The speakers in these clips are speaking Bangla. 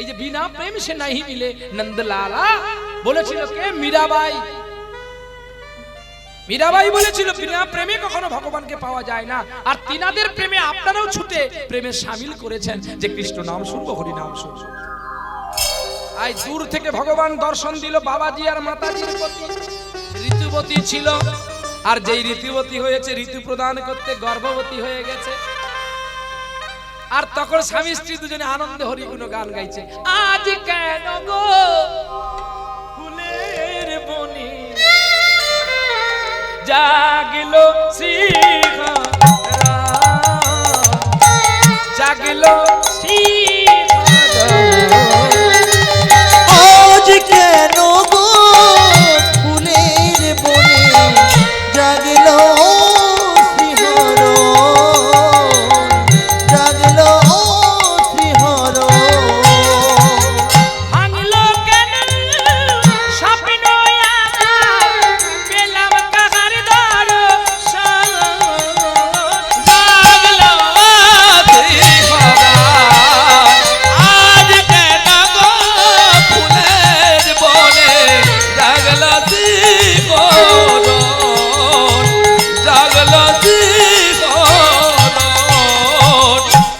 এই যে বিনা প্রেম সে নাহি মিলে, নন্দলালা বলেছিল কে? মীরাবাই। মীরাবাই বলেছিল, বিনা প্রেমে কখনো ভগবানকে পাওয়া যায় না। আর তিনাদের প্রেমে আপনারাও ছুটে প্রেমে সামিল করেছেন যে কৃষ্ণ নাম শুনব, হরি নাম শুনব। আই দূর থেকে ভগবান দর্শন দিল, বাবাজি আর প্রতি ঋতুবতী ছিল, আর যেই ঋতুবতী হয়েছে, ঋতু প্রদান করতে গর্ভবতী হয়ে গেছে। আর তখন স্বামী স্ত্রী দুজনে আনন্দে হরিগুণ গান গাইছে। আজ কেন গো ফুলের বনি জাগলো সিংহ জাগলো সিংহরা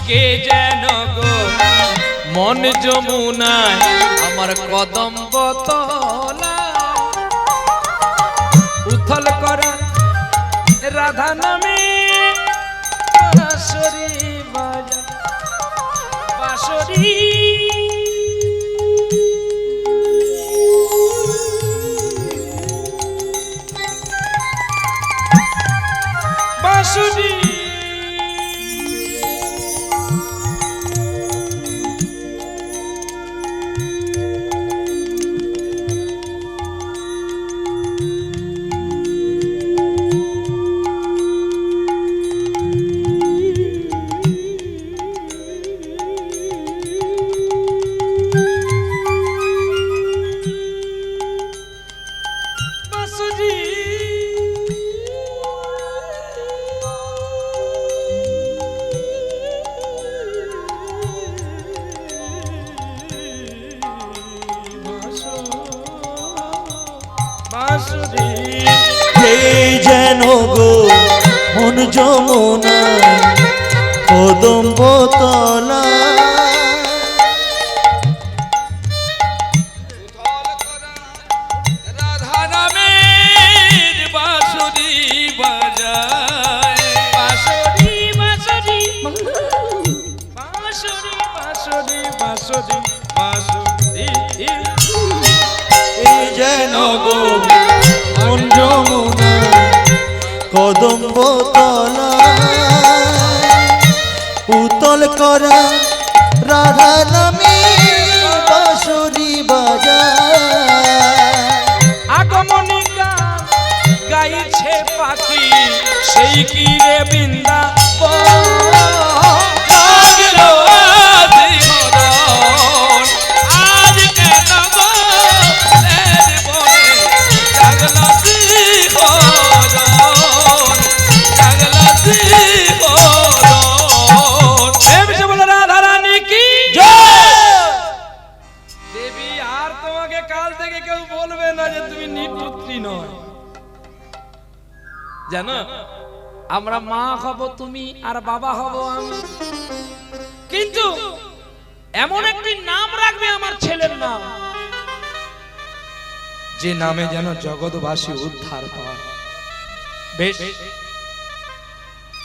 কে যেন গো? মন যমুনায়, আমার কদম বতলা উথল করা রাধা নামে বাঁশরি বাজা বাঁশরি কদম্ব তলা উতল করা রাধা নামে বাঁশরি বাজা আগমনী গাইছে পাখি, সেই কি রে বৃন্দা আমরা মা হব তুমি আর বাবা হব আমি। কিন্তু এমন একটি নাম রাখবে আমার ছেলের নাম। যে নামে যেন জগৎবাসী উদ্ধার পায়। বেশ।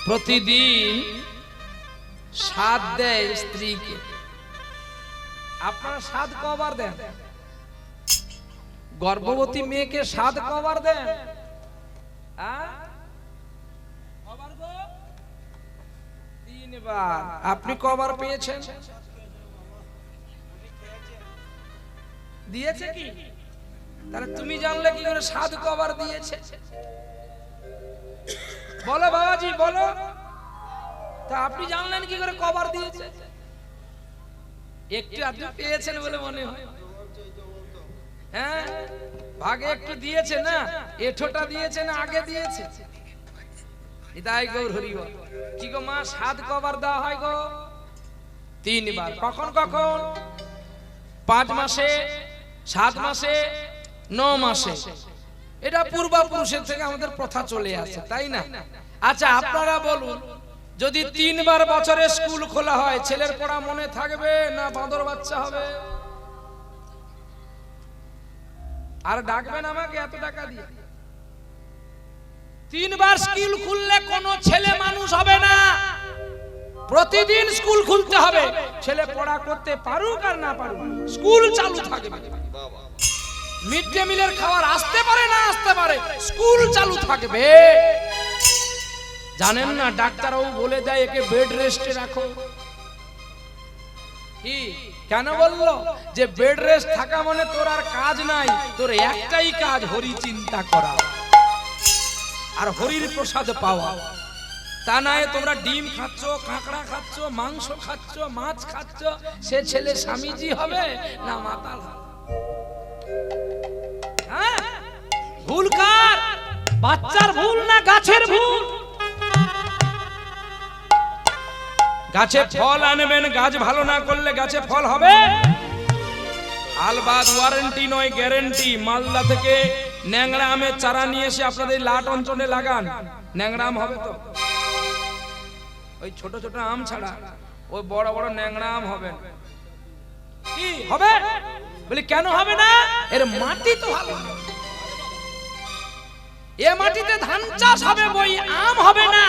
প্রতিদিন সাত দেয় স্ত্রীকে। আপনারা সাত কবার দেন? গর্ভবতী মেয়েকে সাত কবার দেন? আ? কবার গো? তিনবার আপনি কবার পেয়েছেন? দিয়েছে কি? তাহলে তুমি জানলে কি করে সাত কবার দিয়েছে? বলো বাবাজি বলো। তা আপনি জানলেন কি করে কবার দিয়েছে? একটু আপনি পেয়েছেন বলে মনে হয়। হ্যাঁ? ভাগে একটু দিয়েছে না? এঠোটা দিয়েছে না? আগে দিয়েছে? হৃদয় গৌর হরি বল। কি গো মা সাত কবার দেওয়া হয় গো? তিনবার। কখন কখন? পাঁচ মাসে, সাত মাসে, ন মাসে। এটা পূর্বাপুরুষের থেকে আমাদের প্রথা চলে আসে, তাই না? আচ্ছা আপনারা বলুন, যদি তিনবার বছরে স্কুল খোলা হয়, ছেলের পড়া মনে থাকবে না বাঁদর বাচ্চা হবে? আর ডাকবেন আমাকে এত টাকা দিয়ে? তিনবার স্কুল খুললে কোনো ছেলে মানুষ হবে না। প্রতিদিন স্কুল খুলতে হবে। ছেলে পড়া করতে পারুক আর না পারুক, স্কুল চালু থাকবে। মিড ডে মিলের খাবার আসতে পারে না আসতে পারে, স্কুল চালু থাকবে। জানেন না, ডাক্তারবাবু বলে দেয়, একে বেড রেস্টে রাখো। কি? কেন বলল? যে বেড রেস্ট থাকা মানে তোর আর কাজ নাই, তোর একটাই কাজ হরি চিন্তা করা। আর হরির প্রসাদ পাওয়া। তা নয়, তোমরা ডিম খাচ্ছ, কাঁকড়া খাচ্ছ, মাংস খাচ্ছ, মাছ খাচ্ছ, সে ছেলে স্বামীজি হবে না মাতাল হ্যাঁ? ভুল কার? বাচ্চার ভুল না গাছের ভুল? গাছে ফল আনবেন, গাছ ভালো না করলে গাছে ফল হবে? আলবাদ ওয়ারেন্টি নয়, গ্যারেন্টি। মালদা থেকে ন্যাংরা আমের চারা নিয়ে এসে আপনাদের লাট অঞ্চলে লাগান। ন্যাংরা আম হবে তো? ওই ছোট ছোট আম ছাড়া ওই বড় বড় ন্যাংরা আম হবে কি হবে? বলি, কেন হবে না? এর মাটি তো ভালো। এ মাটিতে ধান চাষ হবে বই, আম হবে না।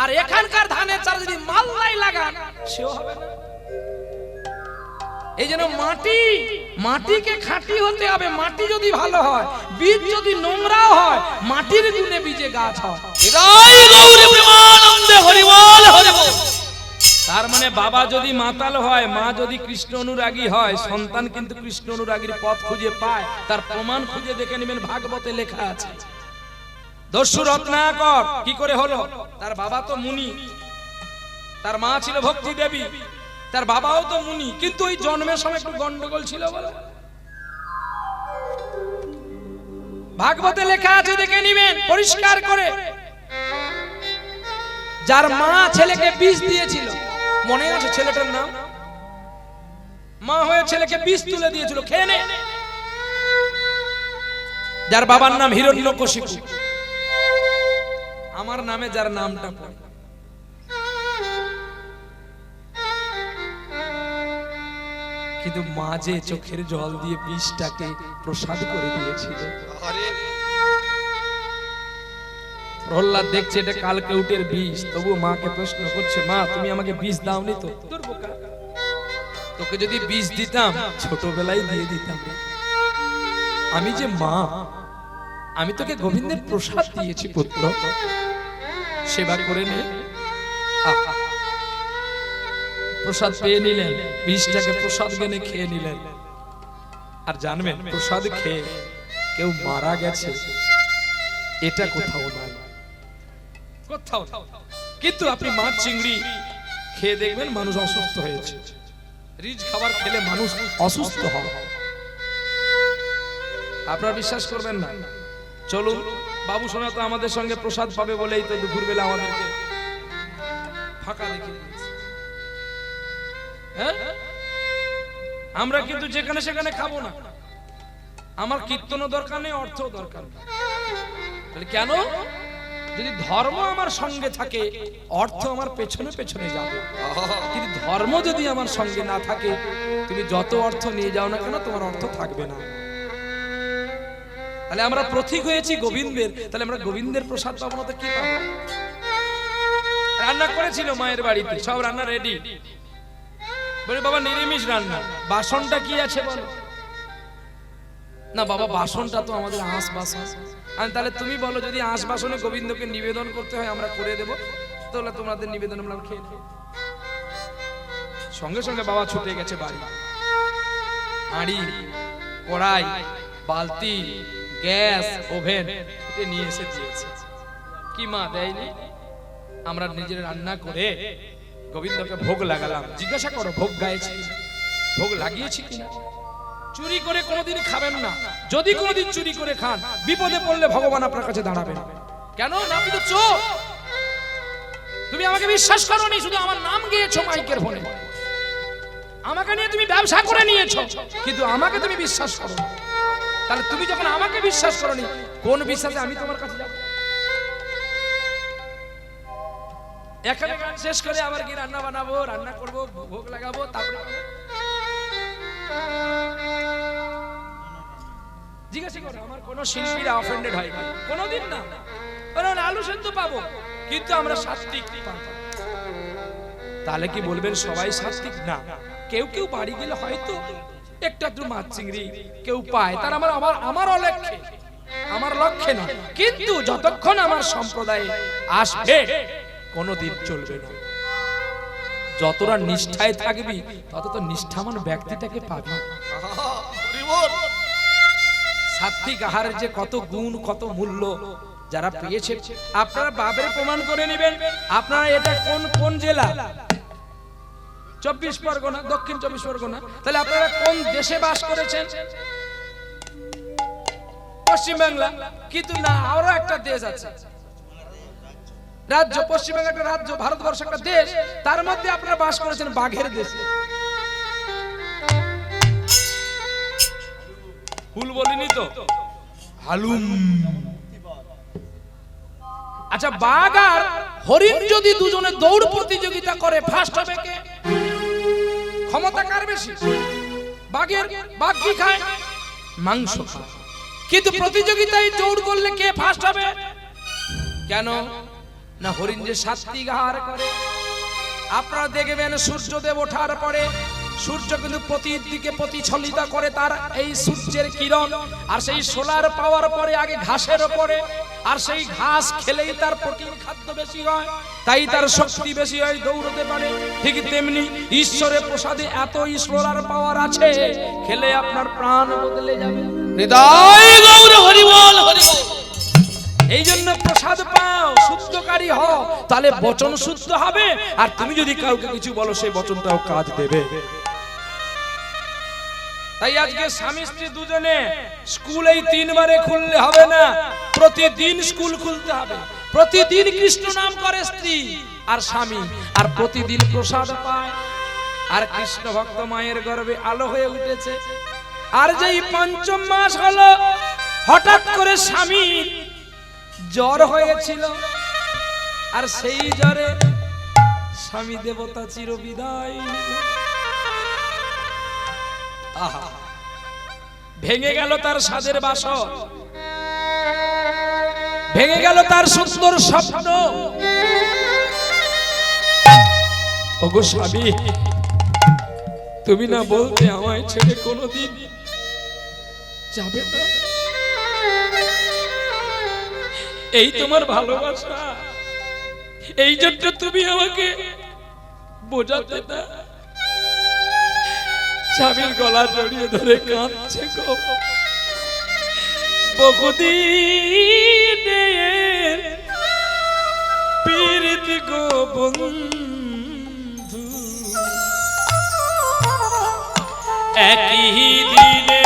আর এখানকার ধানের চারা যদি মাল্লাই লাগান, সেও হবে না। এই জন্য মাটি মাটিকে খাঁটি হতে হবে। মাটি যদি ভালো হয় বীজ যদি নোংরাও হয় মাটির গুণে বীজে গাছ হয়। তার মানে বাবা যদি মাতাল হয় মা যদি কৃষ্ণ অনুরাগী হয় সন্তান কিন্তু কৃষ্ণ অনুরাগীর পথ খুঁজে পায়। তার প্রমাণ খুঁজে দেখে নেবেন ভাগবতে লেখা আছে। দস্যু রত্নাকর কি করে হলো? তার বাবা তো মুনি। তার মা ছিল ভক্তি দেবী তার বাবাও তো মুনি, কিন্তু ওই জন্মের সময় একটু গন্ডগোল ছিল বলে। ভাগবতে লেখা আছে, দেখে নিবেন, পরিষ্কার করে। যার মা ছেলেকে বিষ দিয়েছিল, মনে আছে ছেলেটার নাম? মা হয়ে ছেলেকে বিষ তুলে দিয়েছিল, খেয়ে যার বাবার নাম হিরণ্যকশিপু। আমার নামে যার নামটা পড়ে। কিন্তু মাঝে চোখের জল দিয়ে বিষটাকে প্রসাদ করে দিয়েছিল। প্রহ্লাদ দেখছে এটা কালকেউটের বিষ। তবু মাকে প্রশ্ন করছে, মা, তুমি আমাকে বিষ দাওনি তো? তোকে যদি বিষ দিতাম, ছোটবেলায় দিয়ে দিতাম আমি যে মা, আমি তোকে গোবিন্দের প্রসাদ দিয়েছি পুত্র। সেবা করে নে। আহা। প্রসাদ পেয়ে নিলেন, বিষটাকে প্রসাদ জ্ঞানে খেয়ে নিলেন। আর জানবেন, প্রসাদ খেয়ে কেউ মারা গেছে, এটা কোথাও নাই। কোথাও কিন্তু আপনি মাছ, চিংড়ি খেয়ে দেখবেন মানুষ অসুস্থ হয়েছে। রিচ খাবার খেলে মানুষ অসুস্থ হয়। আপনারা বিশ্বাস করবেন না। চলুন, বাবু সোনা তো আমাদের সঙ্গে প্রসাদ পাবে বলেই তো দুপুরবেলা আমাদেরকে ফাঁকা রেখে। হ্যাঁ? আমরা কিন্তু যেখানে সেখানে খাব না। আমার কীর্তনও দরকার নেই অর্থ দরকার তাহলে কেন? যদি ধর্ম আমার সঙ্গে থাকে, অর্থ আমার পেছনে পেছনে যাবে। কিন্তু ধর্ম যদি আমার সঙ্গে না থাকে, তুমি যত অর্থ নিয়ে যাও না কেন, তোমার অর্থ থাকবে না। তাহলে আমরা প্রতীক হয়েছি গোবিন্দের। তাহলে আমরা গোবিন্দের প্রসাদ পাবো না তো কি পাবো? রান্না করেছিল মায়ের বাড়িতে, সব রান্না রেডি বলে, বাবা, নিরামিষ রান্না। বাসনটা কি আছে বলো? না, বাবা, বাসনটা তো আমাদের আঁশ বাসন। আমি, তাহলে তুমি বলো, যদি আঁশ বাসনে গোবিন্দকে নিবেদন করতে হয়, আমরা করে দেবো। তাহলে তোমাদের নিবেদন আমরা খেয়ে। সঙ্গে সঙ্গে বাবা ছুটে গেছে বাড়ি। হাঁড়ি, কড়াই, বালতি, গ্যাস, ওভেন নিয়ে এসে দিয়েছে। কি মা দেয়নি? আমরা নিজের রান্না করে গোবিন্দকে ভোগ লাগালাম। জিজ্ঞাসা করো, ভোগ গাইছি ভোগ লাগিয়েছি কিনা? চুরি করে কোনোদিন খাবেন না। যদি কোনোদিন চুরি করে খান, বিপদে পড়লে ভগবান আপনার কাছে দাঁড়াবেন। কেন? না তো চোর। তুমি আমাকে বিশ্বাস করোনি, শুধু আমার নাম গিয়েছো মাইকের ফোনে। আমাকে নিয়ে তুমি ব্যবসা করে নিয়েছো, কিন্তু আমাকে তুমি বিশ্বাস করো তাহলে তুমি যখন আমাকে বিশ্বাস করনি, কোন বিশ্বাসে আমি তোমার কাছে যাব? এখানে গান শেষ করে আবার কি রান্না বানাবো, রান্না করব, ভোগ লাগাবো, তারপরে জিজ্ঞাসা করো, আমার শিল্পীরা অফেন্ডেড হয় না কোনোদিন না। কারণ আলু সেদ্ধ পাবো, কিন্তু আমরা সাত্বিক তাহলে কি বলবেন সবাই সাত্বিক না। কেউ কেউ বাড়ি গেলে হয়তো একটা একটু মাছ চিংড়ি কেউ পায়, তার আমার আমার আমার অলক্ষ্যে আমার লক্ষ্যে না কিন্তু যতক্ষণ আমার সম্প্রদায়ে আসবে কোনোদিন চলবে না। যতটা নিষ্ঠায় থাকবি, তত তো নিষ্ঠাবান ব্যক্তিটাকে পাবি। সাত্বিক আহারের যে কত গুণ, কত মূল্য যারা পেয়েছে, আপনারা বাবের প্রমাণ করে নেবেন। আপনারা এটা কোন কোন জেলা? চব্বিশ পরগনা, দক্ষিণ চব্বিশ পরগনা। তাহলে আপনারা কোন দেশে বাস করেছেন? পশ্চিম বাংলা কিন্তু না, আরও একটা দেশ আছে। রাজ্য পশ্চিমবঙ্গ একটা রাজ্য ভারতবর্ষ একটা দেশ তার মধ্যে আপনারা বাস করেছেন বাঘের দেশে। ভুল বলিনি তো? হালুম। আচ্ছা বাঘ আর হরিণ যদি দুজনে দৌড় প্রতিযোগিতা করে ফার্স্ট হবে কে? ক্ষমতা কার বেশি? বাঘের? বাঘ কি খায়? মাংস কিন্তু প্রতিযোগিতায় দৌড় করলে কে ফার্স্ট হবে? কেন? না হরিণ যে সাত্বিক আহার করে। আপনারা দেখবেন সূর্যদেব ওঠার পরে সূর্য কিন্তু প্রতির দিকে প্রতিছলিতা করে তার এই সূর্যের কিরণ, আর সেই সোলার পাওয়ার পরে আগে ঘাসের ওপরে, আর সেই ঘাস খেলেই তার প্রোটিন খাদ্য বেশি হয়, তাই তার শক্তি বেশি হয়, দৌড়তে পারে। ঠিক তেমনি ঈশ্বরের প্রসাদে এতই সোলার পাওয়ার আছে, খেলে আপনার প্রাণ বদলে যাবে। হৃদয় গৌর হরিবল হরিবল। এই জন্য প্রসাদ পাও, শুদ্ধকারী হও। তাহলে বচন শুদ্ধ হবে, আর তুমি যদি কাউকে কিছু বলো, সেই বচনটাও কাজ দেবে। তাই আজকে স্বামী স্ত্রী দুজনে স্কুল এই তিনবারে খুললে হবে না, প্রতিদিন স্কুল খুলতে হবে। প্রতিদিন কৃষ্ণ নাম করে স্ত্রী আর স্বামী, আর প্রতিদিন প্রসাদ পায়। আর কৃষ্ণ ভক্ত মায়ের গর্ভে আলো হয়ে উঠেছে। আর যেই পঞ্চম মাস হলো, হঠাৎ করে স্বামীর জ্বর হয়েছিল। আর সেই জ্বরে স্বামী দেবতা চির বিদায় ভেঙে গেল তার সাদের বাসর। ভেঙে গেল তার সুন্দর স্বপ্ন। ওগো স্বামী, তুমি না বলতে আমায় ছেড়ে কোনোদিন যাবে না। এই তোমার ভালোবাসা। এই জন্য তুমি আমাকে বোঝাতে না স্বামীর গলা জড়িয়ে ধরে কাঁদছে গো। বহুদিনের পীড়িত গো বন্ধু। একই দিনে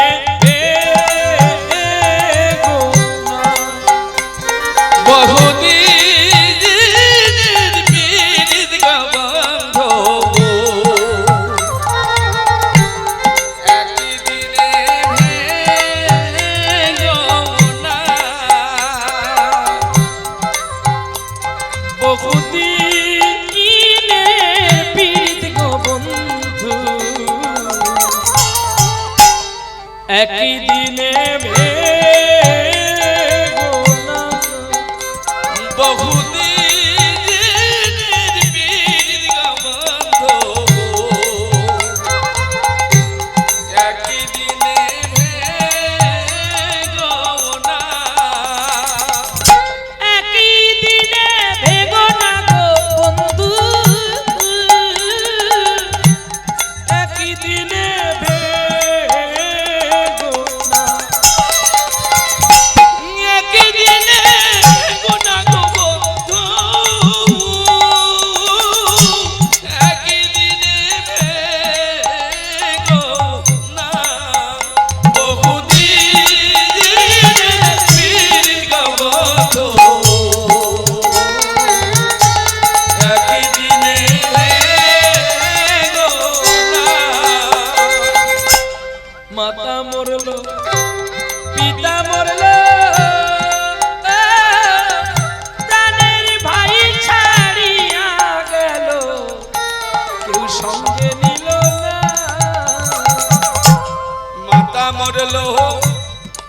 মরল,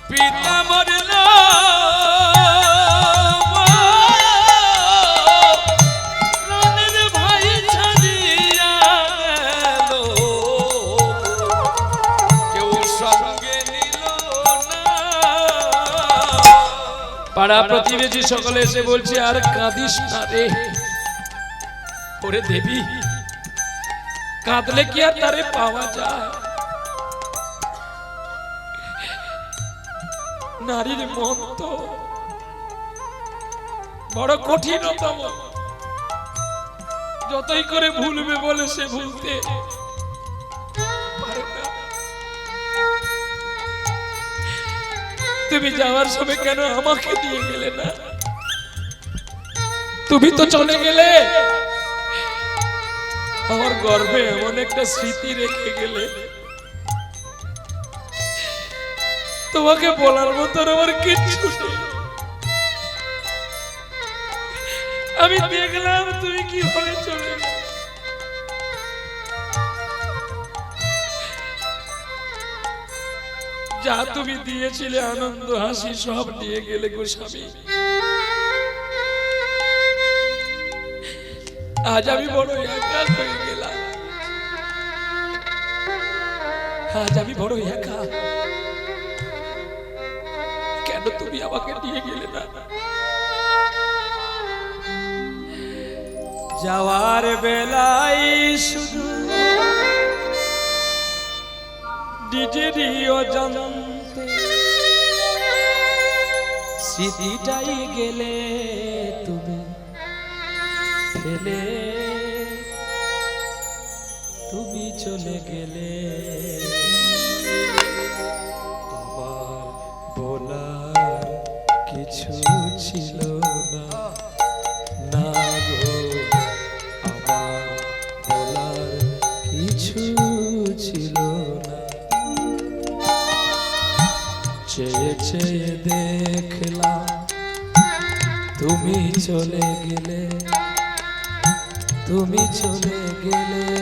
পিতা মরল পাড়া প্রতিবেশী সকলে এসে বলছে, আর কাঁদিস না রে, ওরে দেবী। কাঁদলে কি আর তারে পাওয়া যায়? নারীর মন তো বড় কঠিনতম। যতই করে ভুলবে বলে সে ভুলতে তুমি যাওয়ার সময় কেন আমাকে দিয়ে গেলে না? তুমি তো চলে গেলে। আমার গর্ভে এমন একটা স্মৃতি রেখে গেলে। তোমাকে বলার মতন আমার কিচ্ছু আমি দেখলাম তুমি কি হলে চলে যা তুমি দিয়েছিলে, আনন্দ, হাসি, সব দিয়ে গেলে গো স্বামী। আজ আমি বড় একা হয়ে গেলাম। আজ আমি বড় একা। কেন তুমি আমাকে নিয়ে গেলে না? যাওয়ার বেলায় শুধু নিজেরই অজান্তে স্মৃতিটাই গেলে তুমি ফেলে। তুমি চলে গেলে চলে গেলে তুমি চলে গেলে।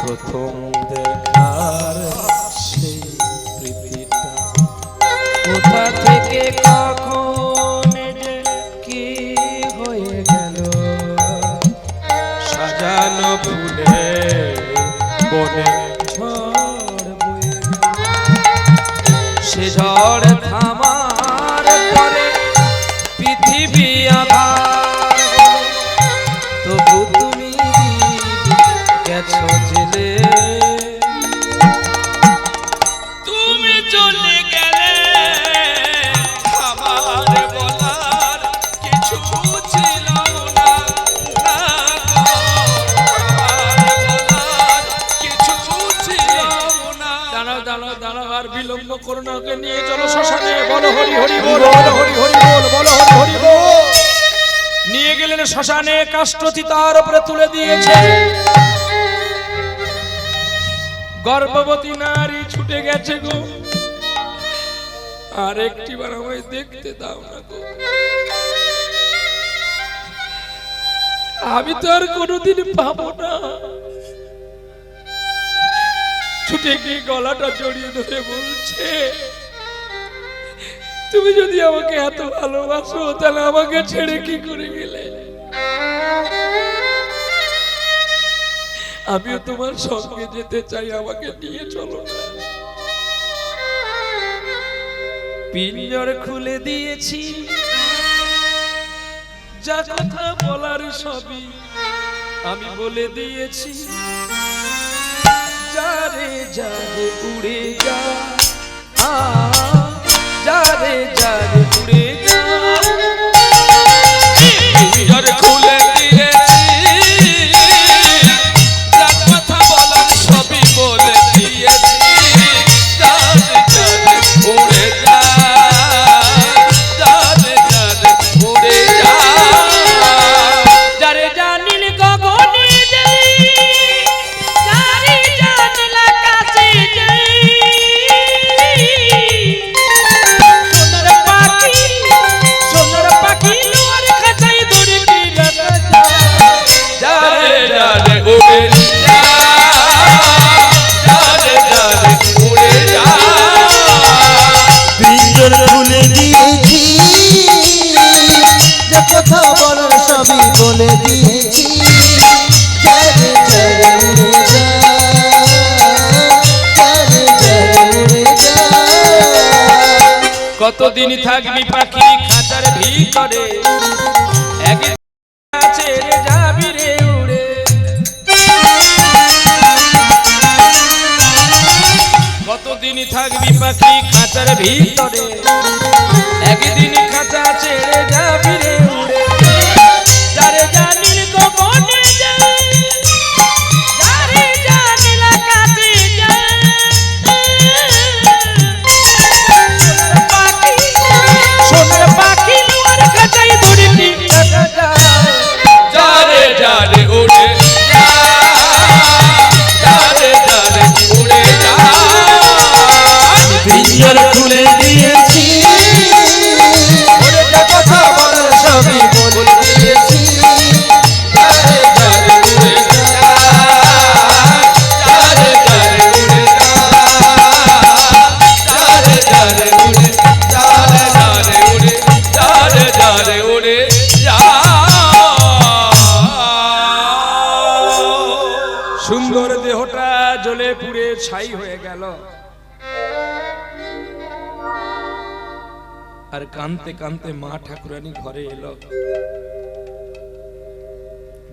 প্রথম করুণাকে নিয়ে চলো শ্মশানে। বলো হরি হরি বল। বলো হরি হরি বল বলো হরি হরি বল। নিয়ে গেলেন শ্মশানে কাষ্টটি তার উপরে তুলে দিয়েছে। গর্ভবতী নারী ছুটে গেছে গো। আর একটি বার আমায় দেখতে দাও না গো। আমি তো আর কোনোদিন পাবো না। ছুটে গিয়ে গলাটা জড়িয়ে ধরে বলছে, তুমি যদি আমাকে এত ভালোবাসো, তাহলে আমাকে ছেড়ে কি করে গেলে? আমিও তোমার সঙ্গে যেতে চাই, আমাকে নিয়ে চলো না। পিঞ্জর খুলে দিয়েছি, যা কথা বলার সবই আমি বলে দিয়েছি। যারে যারে উড়ে যা যারে যারে উড়ে যা। কতদিন থাকবি পাখি খাঁচার ভিতরে? কতদিন থাকবি পাখি খাঁচার ভিতরে? একদিন খাঁচা ছেড়ে যাবি রে কানতে কানতে মা ঠাকুরানি ঘরে এলো।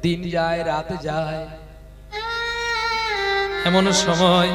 দিন যায় রাত যায়। এমন সময়